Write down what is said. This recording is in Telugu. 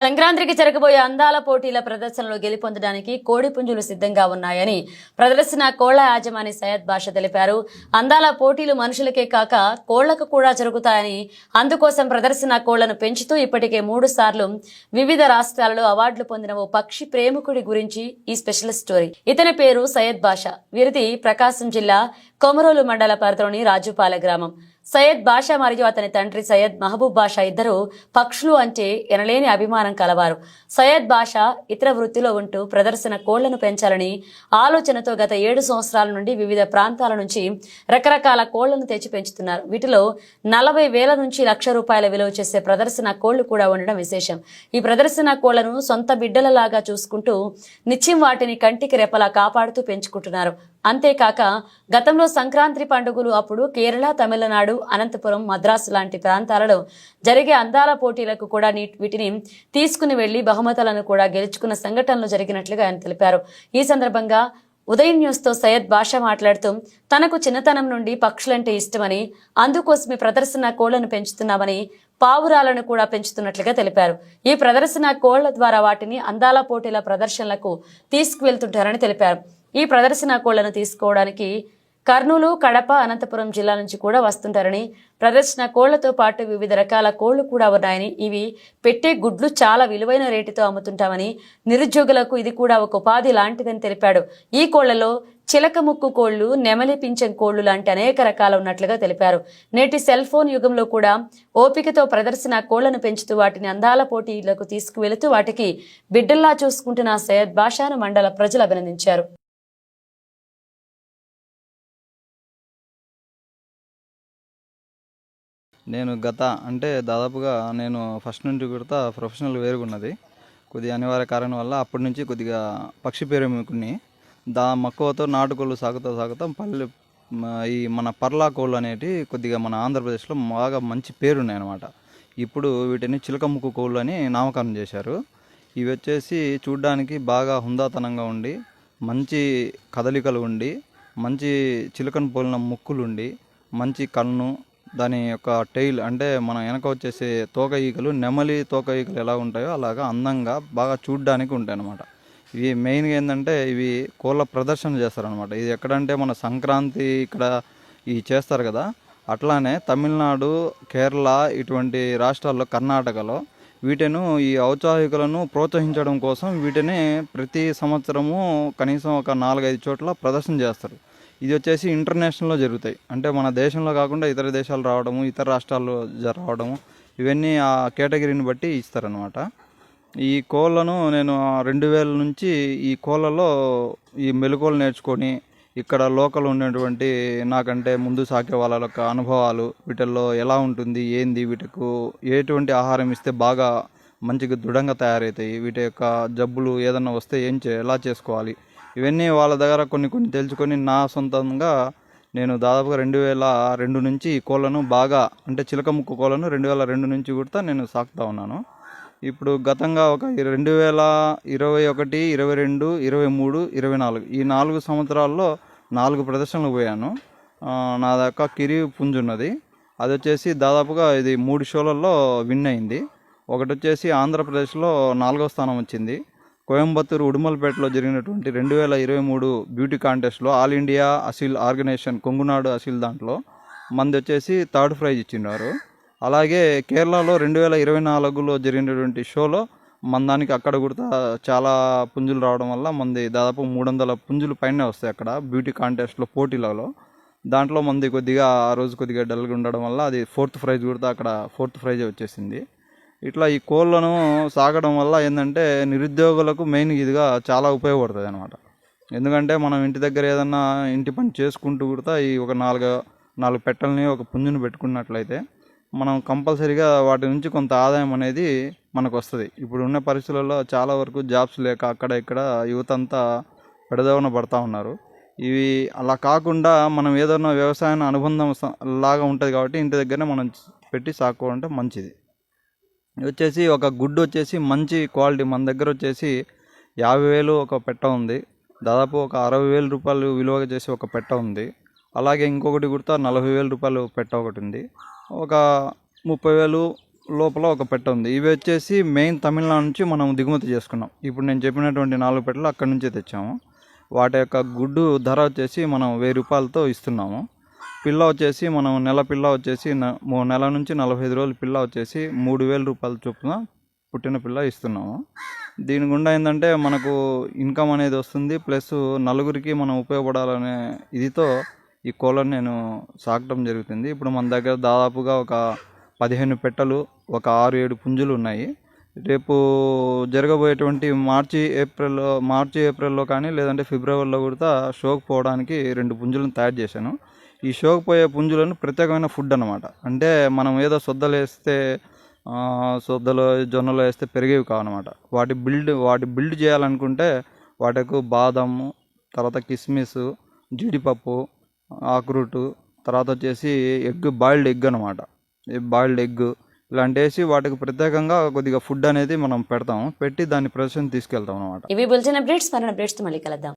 సంక్రాంతికి జరగబోయే అందాల పోటీల ప్రదర్శనలో గెలుపొందడానికి కోడి పుంజులు సిద్ధంగా ఉన్నాయని ప్రదర్శన కోళ్ళ యాజమాని సయ్యద్ భాష తెలిపారు. అందాల పోటీలు మనుషులకే కాక కోళ్ళకు కూడా జరుగుతాయని అందుకోసం ప్రదర్శన కోళ్ళను పెంచుతూ ఇప్పటికే మూడు సార్లు వివిధ రాష్ట్రాలలో అవార్డులు పొందిన ఓ పక్షి ప్రేమికుడి గురించి ఈ స్పెషల్ స్టోరీ. ఇతని పేరు సయ్యద్ భాష వీరిది ప్రకాశం జిల్లా కొమరోలు మండల పరిధిలోని రాజుపాలె గ్రామం. సయ్యద్ బాషా మరియు అతని తండ్రి సయ్యద్ మహబూబ్ బాషా ఇద్దరు పక్షులు అంటే ఎనలేని అభిమానం కలవారు. సయ్యద్ బాషా ఇతర వృత్తిలో ఉంటూ ప్రదర్శన కోళ్ళను పెంచాలని ఆలోచనతో గత ఏడు సంవత్సరాల నుండి వివిధ ప్రాంతాల నుంచి రకరకాల కోళ్ళను తెచ్చి పెంచుతున్నారు. వీటిలో నలభై వేల నుంచి లక్ష రూపాయల విలువ చేసే ప్రదర్శన కోళ్ళు కూడా ఉండడం విశేషం. ఈ ప్రదర్శన కోళ్ళను సొంత బిడ్డలలాగా చూసుకుంటూ నిత్యం వాటిని కంటికి రెప్పలా కాపాడుతూ పెంచుకుంటున్నారు. అంతేకాక గతంలో సంక్రాంతి పండుగలు అప్పుడు కేరళ తమిళనాడు అనంతపురం మద్రాసు లాంటి ప్రాంతాలలో జరిగే అందాల పోటీలకు కూడా వీటిని తీసుకుని వెళ్ళి బహుమతులను కూడా గెలుచుకున్న సంఘటనలు జరిగినట్లుగా ఆయన తెలిపారు. ఈ సందర్భంగా ఉదయం న్యూస్తో సయ్యద్ బాషా మాట్లాడుతూ తనకు చిన్నతనం నుండి పక్షులంటే ఇష్టమని అందుకోసమే ప్రదర్శన కోళ్ళను పెంచుతున్నామని పావురాలను కూడా పెంచుతున్నట్లుగా తెలిపారు. ఈ ప్రదర్శన కోళ్ళ ద్వారా వాటిని అందాల పోటీల ప్రదర్శనలకు తీసుకువెళ్తుంటారని తెలిపారు. ఈ ప్రదర్శన కోళ్ళను తీసుకోవడానికి కర్నూలు కడప అనంతపురం జిల్లా నుంచి కూడా వస్తుంటారని ప్రదర్శన కోళ్ళతో పాటు వివిధ రకాల కోళ్ళు కూడా ఉన్నాయని ఇవి పెట్టే గుడ్లు చాలా విలువైన రేటుతో అమ్ముతుంటామని నిరుద్యోగులకు ఇది కూడా ఒక ఉపాధి లాంటిదని తెలిపాడు. ఈ కోళ్ళలో చిలక ముక్కు కోళ్ళు నెమలి పింఛం కోళ్ళు లాంటి అనేక రకాలు ఉన్నట్లుగా తెలిపారు. నేటి సెల్ ఫోన్ యుగంలో కూడా ఓపికతో ప్రదర్శన కోళ్ళను పెంచుతూ వాటిని అందాల పోటీలకు తీసుకువెళుతూ వాటికి బిడ్డల్లా చూసుకుంటున్న సయ్యద్ బాషాను మండల ప్రజలు అభినందించారు. నేను గత అంటే దాదాపుగా నేను ఫస్ట్ నుండి కూడా ప్రొఫెషనల్ వేరుగున్నది కొద్దిగా అనివార్య కారణం వల్ల అప్పటి నుంచి కొద్దిగా పక్షి ప్రేమికుని దా మక్కువతో నాటుకోళ్ళు సాగుతూ సాగుతూ పల్లె ఈ మన పర్లా కోళ్ళు అనేటివి కొద్దిగా మన ఆంధ్రప్రదేశ్లో బాగా మంచి పేరున్నాయి అనమాట ఇప్పుడు వీటిని చిలకముక్కు కోళ్ళు అని నామకరణం చేశారు. ఇవి వచ్చేసి చూడ్డానికి బాగా హుందాతనంగా ఉండి మంచి కదలికలు ఉండి మంచి చిలకను పోలిన ముక్కులు ఉండి మంచి కన్ను దాని యొక్క టైల్ అంటే మన వెనక వచ్చేసే తోక ఈకలు నెమలి తోక ఈకలు ఎలా ఉంటాయో అలాగా అందంగా బాగా చూడ్డానికి ఉంటాయి అన్నమాట ఇవి మెయిన్గా ఏంటంటే ఇవి కోళ్ళ ప్రదర్శన చేస్తారనమాట ఇది ఎక్కడంటే మన సంక్రాంతి ఇక్కడ ఇవి చేస్తారు కదా అట్లానే తమిళనాడు కేరళ ఇటువంటి రాష్ట్రాల్లో కర్ణాటకలో వీటిను ఈ ఔత్సాహికులను ప్రోత్సహించడం కోసం వీటిని ప్రతి సంవత్సరము కనీసం ఒక నాలుగైదు చోట్ల ప్రదర్శన చేస్తారు. ఇది వచ్చేసి ఇంటర్నేషనల్లో జరుగుతాయి. అంటే మన దేశంలో కాకుండా ఇతర దేశాలు రావడము ఇతర రాష్ట్రాల్లో జ- రావడము ఇవన్నీ ఆ కేటగిరీని బట్టి ఇస్తారనమాట ఈ కోళ్ళను నేను రెండు వేల నుంచి ఈ కోళ్ళలో ఈ మెలకువలు నేర్చుకొని ఇక్కడ లోకల్ ఉన్నటువంటి నాకంటే ముందు సాకే వాళ్ళ యొక్క అనుభవాలు వీటిల్లో ఎలా ఉంటుంది ఏంది వీటికి ఎటువంటి ఆహారం ఇస్తే బాగా మంచిగా దృఢంగా తయారవుతాయి వీటి యొక్క జబ్బులు ఏదన్నా వస్తే ఏం చే ఎలా చేసుకోవాలి ఇవన్నీ వాళ్ళ దగ్గర కొన్ని కొన్ని తెలుసుకొని నా సొంతంగా నేను దాదాపుగా రెండు వేల రెండు నుంచి ఈ కోళ్ళను బాగా అంటే చిలక ముక్కు కోళ్ళను రెండు వేల రెండు నుంచి కూడా నేను సాకుతా ఉన్నాను. ఇప్పుడు గతంగా ఒక రెండు వేల ఇరవై ఒకటి ఇరవై రెండు ఇరవై మూడు ఇరవై నాలుగు ఈ నాలుగు సంవత్సరాల్లో నాలుగు ప్రదర్శనలు పోయాను. నా దాకా కిరి పుంజు ఉన్నది. అది వచ్చేసి దాదాపుగా ఇది మూడు షోలలో విన్ అయింది. ఒకటి వచ్చేసి ఆంధ్రప్రదేశ్లో నాలుగో స్థానం వచ్చింది. కోయంబత్తూరు ఉడుమలపేటలో జరిగినటువంటి రెండు వేల ఇరవై మూడు beauty కాంటెస్ట్లో all India Aseel organisation Kongunadu Aseel దాంట్లో మంది వచ్చేసి థర్డ్ ప్రైజ్ ఇచ్చినారు అలాగే కేరళలో రెండు వేల ఇరవై నాలుగులో జరిగినటువంటి షోలో మన దానికి అక్కడ కూడా చాలా పుంజులు రావడం వల్ల మంది దాదాపు మూడు వందల పుంజులు పైన వస్తాయి అక్కడ బ్యూటీ కాంటెస్ట్లో పోటీలలో. దాంట్లో మంది కొద్దిగా ఆ రోజు కొద్దిగా డల్గా ఉండడం వల్ల అది ఫోర్త్ ప్రైజ్ కూడా అక్కడ ఫోర్త్ ప్రైజే వచ్చేసింది. ఇట్లా ఈ కోళ్ళను సాగడం వల్ల ఏంటంటే నిరుద్యోగులకు మెయిన్ ఇదిగా చాలా ఉపయోగపడుతుంది అనమాట ఎందుకంటే మనం ఇంటి దగ్గర ఏదన్నా ఇంటి పని చేసుకుంటూ కూడా ఈ ఒక నాలుగు నాలుగు పెట్టెల్ని ఒక పుంజుని పెట్టుకున్నట్లయితే మనం కంపల్సరీగా వాటి నుంచి కొంత ఆదాయం అనేది మనకు వస్తుంది. ఇప్పుడు ఉన్న పరిస్థితులలో చాలా వరకు జాబ్స్ లేక అక్కడ ఇక్కడ యువత అంతా పెడదవన పడతా ఉన్నారు. ఇవి అలా కాకుండా మనం ఏదైనా వ్యవసాయాన్ని అనుబంధం లాగా ఉంటుంది కాబట్టి ఇంటి దగ్గరనే మనం పెట్టి సాకోవాలంటే మంచిది. వచ్చేసి ఒక గుడ్డు వచ్చేసి మంచి క్వాలిటీ మన దగ్గర వచ్చేసి యాభై వేలు ఒక పెట్ట ఉంది. దాదాపు ఒక అరవై వేల రూపాయలు విలువ చేసి ఒక పెట్ట ఉంది. అలాగే ఇంకొకటి కుడతా నలభై వేల రూపాయలు పెట్ట ఒకటి ఉంది. ఒక ముప్పై వేలు లోపల ఒక పెట్ట ఉంది. ఇవి వచ్చేసి మెయిన్ తమిళనాడు నుంచి మనం దిగుమతి చేసుకున్నాం. ఇప్పుడు నేను చెప్పినటువంటి నాలుగు పెట్టలు అక్కడి నుంచే తెచ్చాము. వాటి యొక్క గుడ్డు ధర వచ్చేసి మనం వెయ్యి రూపాయలతో ఇస్తున్నాము. పిల్ల వచ్చేసి మనం నెల పిల్ల వచ్చేసి మూ- నెల నుంచి నలభై ఐదు రోజులు పిల్ల వచ్చేసి మూడు వేల రూపాయల చొప్పున పుట్టిన పిల్ల ఇస్తున్నాము. దీని గుండా ఏంటంటే మనకు ఇన్కమ్ అనేది వస్తుంది. ప్లస్ నలుగురికి మనం ఉపయోగపడాలనే ఇదితో ఈ కోళ్ళను నేను సాకటం జరుగుతుంది. ఇప్పుడు మన దగ్గర దాదాపుగా ఒక పదిహేను పెట్టలు ఒక ఆరు ఏడు పుంజులు ఉన్నాయి. రేపు జరగబోయేటువంటి మార్చి ఏప్రిల్లో మార్చి ఏప్రిల్లో కానీ లేదంటే ఫిబ్రవరిలో కూడా షోకి పోవడానికి రెండు పుంజులను తయారు చేశాను. ఈ షోకిపోయే పుంజులను ప్రత్యేకమైన ఫుడ్ అనమాట అంటే మనం ఏదో సొద్దలు వేస్తే ఆ, జొన్నలు వేస్తే పెరిగేవి కావనమాట వాటి బిల్డ్ వాటి బిల్డ్ చేయాలనుకుంటే వాటికు బాదము తర్వాత కిస్మిస్ జీడిపప్పు ఆక్రూటు తర్వాత వచ్చేసి ఎగ్ బాయిల్డ్ ఎగ్ అనమాట బాయిల్డ్ ఎగ్ ఇలాంటి వేసి వాటికి ప్రత్యేకంగా కొద్దిగా ఫుడ్ అనేది మనం పెడతాం పెట్టి దాన్ని ప్రదర్శన తీసుకెళ్తాం అనమాట ఇవి బులెటిన్ అప్డేట్స్ మరణ అప్డేట్స్ మళ్ళీ కలుద్దాం.